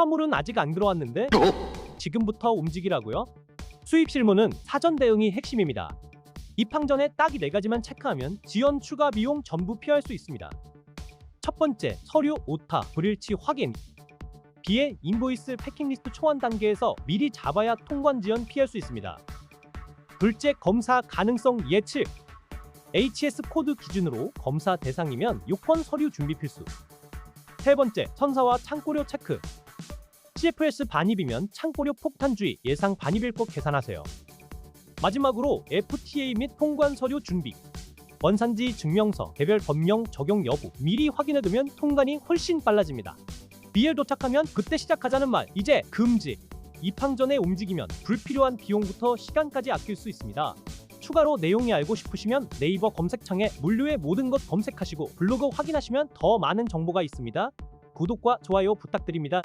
화물은 아직 안 들어왔는데 지금부터 움직이라고요? 수입 실무는 사전 대응이 핵심입니다. 입항 전에 딱 이 네 가지만 체크하면 지연 추가 비용 전부 피할 수 있습니다. 첫 번째, 서류 오타 불일치 확인. B의 인보이스 패킹 리스트 초안 단계에서 미리 잡아야 통관 지연 피할 수 있습니다. 둘째, 검사 가능성 예측. HS 코드 기준으로 검사 대상이면 요건 서류 준비 필수. 세 번째, 천사와 창고료 체크. CFS 반입이면 창고료 폭탄 주의 예상 반입일 것 계산하세요. 마지막으로 FTA 및 통관 서류 준비. 원산지 증명서, 개별 법령 적용 여부 미리 확인해두면 통관이 훨씬 빨라집니다. BL 도착하면 그때 시작하자는 말 이제 금지. 입항 전에 움직이면 불필요한 비용부터 시간까지 아낄 수 있습니다. 추가로 내용이 알고 싶으시면 네이버 검색창에 물류의 모든 것 검색하시고 블로그 확인하시면 더 많은 정보가 있습니다. 구독과 좋아요 부탁드립니다.